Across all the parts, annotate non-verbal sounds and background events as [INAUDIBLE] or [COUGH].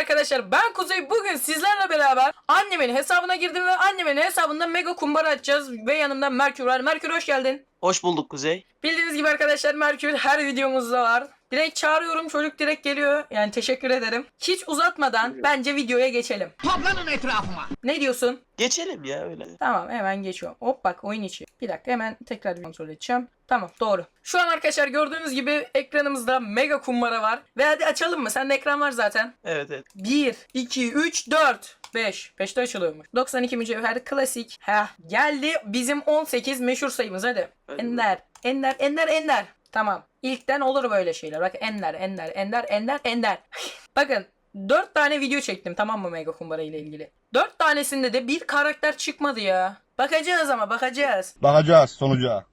arkadaşlar ben Kuzey bugün sizlerle beraber annemin hesabına girdim ve annemin hesabında mega kumbara açacağız ve yanımda Merkür var. Merkür hoş geldin. Hoş bulduk Kuzey. Bildiğiniz gibi arkadaşlar Merkür her videomuzda var. Direkt çağırıyorum çocuk direkt geliyor. Yani teşekkür ederim. Hiç uzatmadan bence videoya geçelim. Toplanın etrafıma. Ne diyorsun? Geçelim ya öyle. Tamam hemen geçiyorum. Hop bak oyun içi. Bir dakika hemen tekrar bir kontrol edeceğim. Tamam doğru. Şu an arkadaşlar gördüğünüz gibi ekranımızda mega kumbara var. Ve hadi açalım mı? Sende ekran var zaten. Evet evet. 1, 2, 3, 4, 5. 5'te açılıyormuş. 92 mücevher klasik. Heh. Geldi bizim 18 meşhur sayımız hadi. Hadi Ender, Ender, Ender, Ender. Tamam. İlkten olur böyle şeyler. Bak Ender, Ender, Ender, Ender, Ender. [LAUGHS] Bakın 4 tane video çektim tamam mı Mega Kumbara ile ilgili. 4 tanesinde de bir karakter çıkmadı ya. Bakacağız ama bakacağız. Bakacağız sonuca.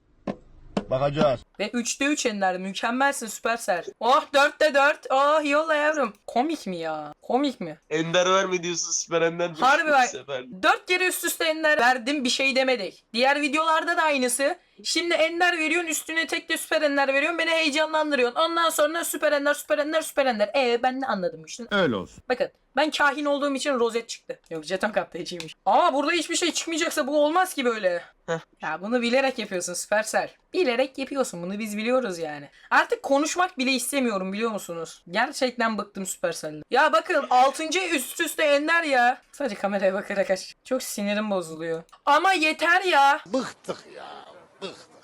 Bakacağız. Ve 3'te 3 Ender mükemmelsin süperser. Oh 4'te 4. Oh yolla yavrum. Komik mi ya? Komik mi? Ender verme diyorsun Süper Ender. Harbi bu bak. sefer. 4 kere üst üste ender verdim bir şey demedik. Diğer videolarda da aynısı. Şimdi ender veriyorsun üstüne tek de süper ender veriyorsun beni heyecanlandırıyorsun. Ondan sonra süper ender süper ender süper ender. E ben ne anladım işte. Öyle olsun. Bakın ben kahin olduğum için rozet çıktı. Yok jeton kaplayıcıymış. Ama burada hiçbir şey çıkmayacaksa bu olmaz ki böyle. Heh. Ya bunu bilerek yapıyorsun Supercell. Bilerek yapıyorsun bunu biz biliyoruz yani. Artık konuşmak bile istemiyorum biliyor musunuz? Gerçekten bıktım Supercell'den. Ya bakın 6. üst üste ender ya. Sadece kameraya bakarak aç. Çok sinirim bozuluyor. Ama yeter ya. Bıktık ya.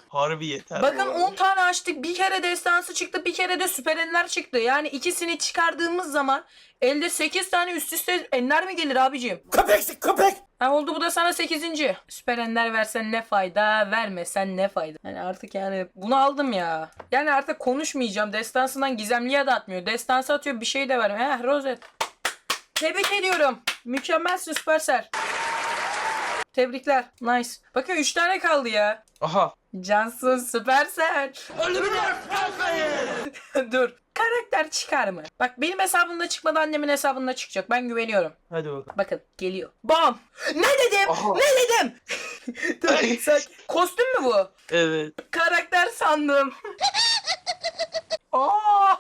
Harbi yeter. Bakın bu arada. 10 tane açtık. Bir kere destansı çıktı. Bir kere de süper ender çıktı. Yani ikisini çıkardığımız zaman elde 8 tane üst üste ender mi gelir abicim? Köpeksin köpek. Ha oldu bu da sana 8. Süper ender versen ne fayda, vermesen ne fayda. Yani artık yani bunu aldım ya. Yani artık konuşmayacağım. Destansından gizemliye de atmıyor. Destansı atıyor bir şey de vermiyor. Heh rozet. Tebrik ediyorum. Mükemmelsin Supercell. Tebrikler. Nice. Bakın 3 tane kaldı ya. Aha. Cansın Supercell. [LAUGHS] Dur. Karakter çıkar mı? Bak benim hesabımda çıkmadı annemin hesabında çıkacak. Ben güveniyorum. Hadi bakalım. Bakın geliyor. Bam. Ne dedim? Aha. Ne dedim? [LAUGHS] Dur sen kostüm mü bu? Evet. Karakter sandım. [LAUGHS] Aa!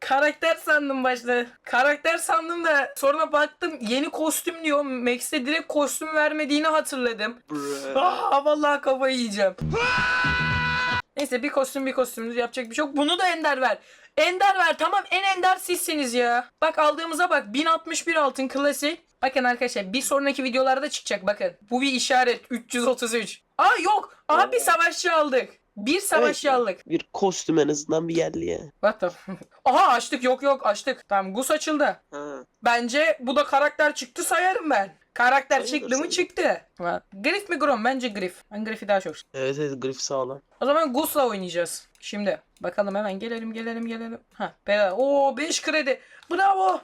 Karakter sandım başta. Karakter sandım da sonra baktım yeni kostüm diyor. Max'e direkt kostüm vermediğini hatırladım. Aa, vallahi kafayı yiyeceğim. Neyse bir kostüm bir kostümdür yapacak bir şey yok. Bunu da ender ver. Ender ver tamam en ender sizsiniz ya. Bak aldığımıza bak 1061 altın klasik. Bakın arkadaşlar bir sonraki videolarda çıkacak bakın. Bu bir işaret 333. Aa yok. Aa bir savaşçı aldık. Bir aldık. Bir kostüm en azından bir ya. What the Aha açtık yok yok açtık. Tamam Gus açıldı. Ha. Bence bu da karakter çıktı sayarım ben. Karakter Sayılır, çıktı mı sayılır. çıktı. Ha. Griff mi Grom? Bence Griff. Ben Griff'i daha çok Evet evet grif sağlam. O zaman Gus'la oynayacağız. Şimdi bakalım hemen gelelim gelelim gelelim. Ha bela. Oo 5 kredi. Bravo.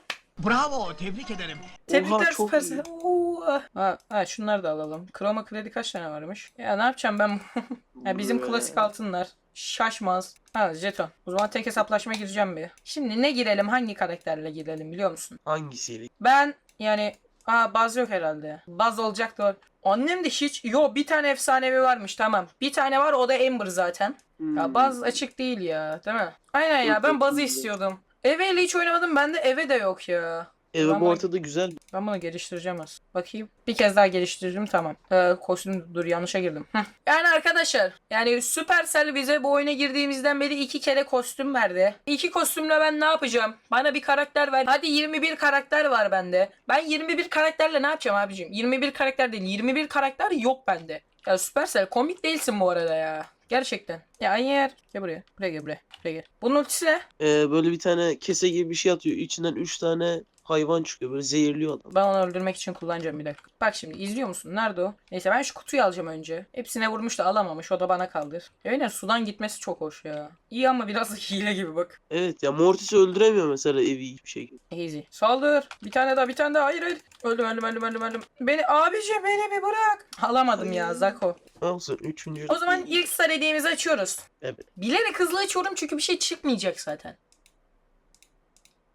Bravo, tebrik ederim. Tebrikler çok iyi. Oo. Ha, ha şunları da alalım. Chroma kredi kaç tane varmış? Ya ne yapacağım ben? [LAUGHS] ya bizim klasik altınlar. Şaşmaz. Ha jeton. O zaman tek hesaplaşma gireceğim bir. Şimdi ne girelim? Hangi karakterle girelim biliyor musun? Hangisiyle? Ben yani Aa baz yok herhalde. Baz olacak da. Annem de hiç yo bir tane efsanevi varmış tamam. Bir tane var o da Ember zaten. Ya Hmm. baz açık değil ya değil mi? Aynen ya ben bazı istiyordum. Eve ile hiç oynamadım bende eve de yok ya. Evim Ben bunu- ortada güzel. Ben bunu geliştireceğim az. Bakayım. Bir kez daha geliştirdim tamam. Ee, kostüm dur yanlışa girdim. Heh. Yani arkadaşlar yani Supercell bize bu oyuna girdiğimizden beri iki kere kostüm verdi. İki kostümle ben ne yapacağım? Bana bir karakter ver. Hadi 21 karakter var bende. Ben 21 karakterle ne yapacağım abicim? 21 karakter değil 21 karakter yok bende. Ya Supercell komik değilsin bu arada ya. Gerçekten. Ya yer. Gel buraya. Buraya gel buraya. Buraya gel. Bunun ultisi ne? Ee, böyle bir tane kese gibi bir şey atıyor. İçinden 3 tane hayvan çıkıyor. Böyle zehirliyor adam. Ben onu öldürmek için kullanacağım bir dakika. Bak şimdi izliyor musun? Nerede o? Neyse ben şu kutuyu alacağım önce. Hepsine vurmuş da alamamış. O da bana kaldır. Öyle sudan gitmesi çok hoş ya. İyi ama biraz da [LAUGHS] hile gibi bak. Evet ya Mortis'i öldüremiyor mesela evi hiçbir şekilde. Easy. Saldır. Bir tane daha bir tane daha. Hayır hayır. Öldüm öldüm öldüm öldüm öldüm. Beni abiciğim beni bir bırak. Alamadım ya Zako. Olsun üçüncü. O zaman ilk star hediyemizi açıyoruz. Evet. Bilerek hızlı açıyorum çünkü bir şey çıkmayacak zaten.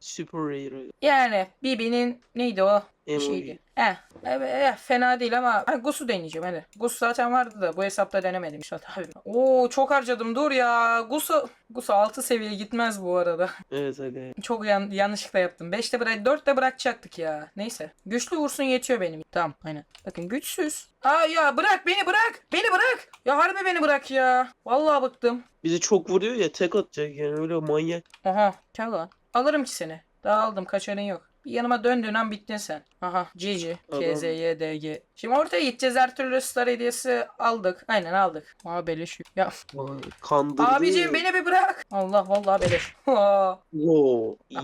Super Rare. Yani Bibi'nin neydi o? Emoji. Şeydi. Eh, evet, eh, fena değil ama ha, Gus'u deneyeceğim hadi. Gus zaten vardı da bu hesapta denemedim işte tabii. Oo çok harcadım dur ya. Gus'u Gus'u 6 seviye gitmez bu arada. [LAUGHS] Evet aga. Çok yan, yanlışlıkla yaptım. 5'te bırak 4'te bırakacaktık ya. Neyse. Güçlü vursun yetiyor benim. Tamam aynen. Bakın güçsüz. Aa ya bırak beni bırak. Beni bırak. Ya harbi beni bırak ya. Vallahi bıktım. Bizi çok vuruyor ya tek atacak yani öyle manyak. Aha. Gel lan. Alırım ki seni. Daha aldım kaçarın yok. Bir yanıma döndüğün an bittin sen. Aha GG. Adam. KZY DG. Şimdi ortaya gideceğiz her türlü star hediyesi aldık. Aynen aldık. Aa beleş. Ya Vay, Kandırdı. abicim beni bir bırak. Allah vallahi beleş. [LAUGHS] Ah,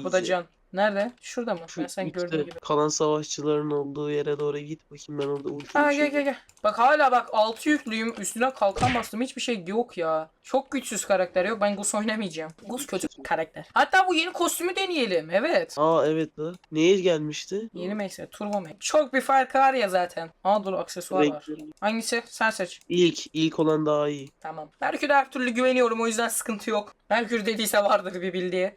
bu da can. Nerede? Şurada mı? Şu ben sen işte gördüğün gibi. kalan savaşçıların olduğu yere doğru git bakayım ben orada ulti Ha gel gel gel. Bak hala bak altı yüklüyüm. Üstüne kalkan bastım. Hiçbir şey yok ya. Çok güçsüz karakter yok. Ben Gus oynamayacağım. Gus kötü karakter. Hatta bu yeni kostümü deneyelim. Evet. Aa evet la. Neye gelmişti? Yeni Max'e. Turbo Max. Çok bir farkı var ya zaten. Aa dur aksesuar var. Renkleri. Hangisi? Sen seç. İlk, ilk olan daha iyi. Tamam. Merkür'e her türlü güveniyorum. O yüzden sıkıntı yok. Merkür dediyse vardır bir bildiği.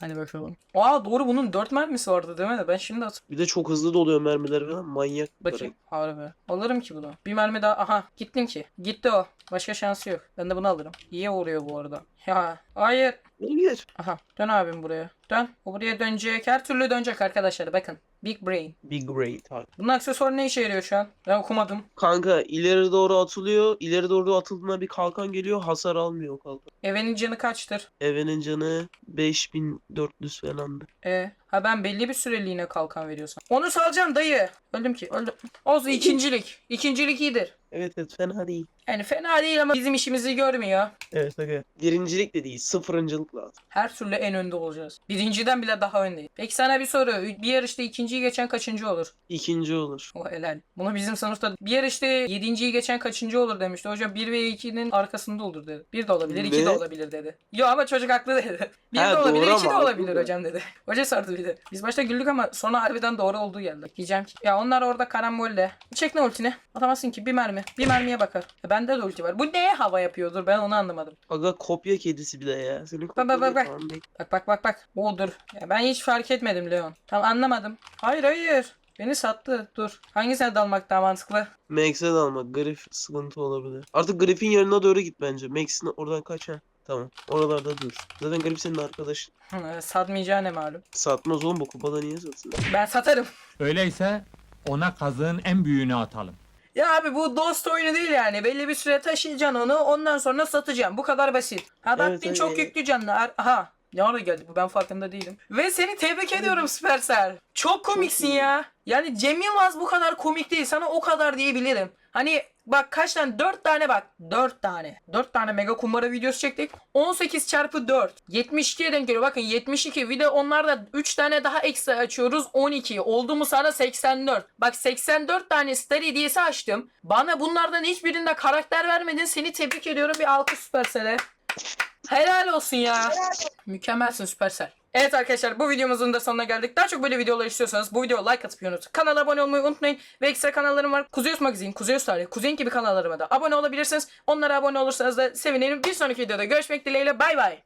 Hadi bakalım. Aa doğru bunun 4 mermisi vardı değil mi? Ben şimdi hatırlıyorum. Bir de çok hızlı doluyor mermiler falan manyak. Bakayım. Harbi. Alırım ki bunu. Bir mermi daha. Aha. Gittim ki. Gitti o. Başka şansı yok. Ben de bunu alırım. İyi vuruyor bu arada. Ya. Hayır. Hayır. Aha. Dön abim buraya. Dön. O buraya dönecek. Her türlü dönecek arkadaşlar. Bakın. Big Brain. Big Brain tabii. Bunun aksesuarı ne işe yarıyor şu an? Ben okumadım. Kanka ileri doğru atılıyor. İleri doğru atıldığında bir kalkan geliyor. Hasar almıyor o kalkan. Evenin canı kaçtır? Evenin canı 5400 falandı. E, ha ben belli bir süreliğine kalkan veriyorsam. Onu salacağım dayı. Öldüm ki. Öldüm. Olsun ikincilik. İkincilik iyidir. Evet evet fena değil. Yani fena değil ama bizim işimizi görmüyor. Evet aga. Birincilik de değil. Sıfırıncılık lazım. Her türlü en önde olacağız. Birinciden bile daha öndeyiz. Peki sana bir soru. Bir yarışta ikinciyi geçen kaçıncı olur? İkinci olur. O helal. Bunu bizim sınıfta bir yarışta yedinciyi geçen kaçıncı olur demişti. Hocam 1 ve 2'nin arkasında olur dedi. 1 de olabilir, 2 de olabilir dedi. Yo ama çocuk haklı dedi. [LAUGHS] 1 Ha, de olabilir, doğru 2 de olabilir hocam dedi. Hoca sordu de. Biz başta güldük ama sonra harbiden doğru olduğu geldi. Diyeceğim ki ya onlar orada karambolle. Çek ne ultini? Atamazsın ki bir mermi. Bir mermiye bakar. E, bende de ulti var. Bu neye hava yapıyordur ben onu anlamadım. Aga kopya kedisi bir de ya. Senin bak, bak, bak. değil. Bak bak bak bak. O dur. Ya ben hiç fark etmedim Leon. Tamam anlamadım. Hayır hayır. Beni sattı. Dur. Hangisine dalmak daha mantıklı? Max'e de almak. Grif sıkıntı olabilir. Artık Grif'in yanına doğru git bence. Max'in oradan kaç ha. Tamam. Oralarda dur. Zaten Grif senin arkadaşın. Satmayacağı ne malum. Satmaz oğlum bu kupada niye satsın? Ben satarım. Öyleyse ona kazığın en büyüğünü atalım. Ya abi bu dost oyunu değil yani. Belli bir süre taşıyacaksın onu ondan sonra satacaksın. Bu kadar basit. Ha Evet, öyle. çok yüklü canlı. Aha. Ne ara geldi bu ben farkında değilim. Ve seni tebrik ediyorum Supercell. Çok komiksin ya. Yani Cem Yılmaz bu kadar komik değil. Sana o kadar diyebilirim. Hani bak kaç tane? 4 tane bak. 4 tane. 4 tane mega kumbara videosu çektik. 18 çarpı 4. 72'ye denk geliyor. Bakın 72. Bir de onlarda 3 tane daha ekstra açıyoruz. 12. Oldu mu sana 84. Bak 84 tane star hediyesi açtım. Bana bunlardan hiçbirinde karakter vermedin. Seni tebrik ediyorum. Bir alkış Supercell'e. Helal olsun ya. Mükemmelsin Supercell. Evet arkadaşlar bu videomuzun da sonuna geldik. Daha çok böyle videolar istiyorsanız bu videoya like atıp unutmayın. Kanala abone olmayı unutmayın. Ve ekstra kanallarım var. Kuzeyus Magazin, Kuzeyus Tarih, Kuzey'in gibi kanallarıma da abone olabilirsiniz. Onlara abone olursanız da sevinirim. Bir sonraki videoda görüşmek dileğiyle. Bay bay.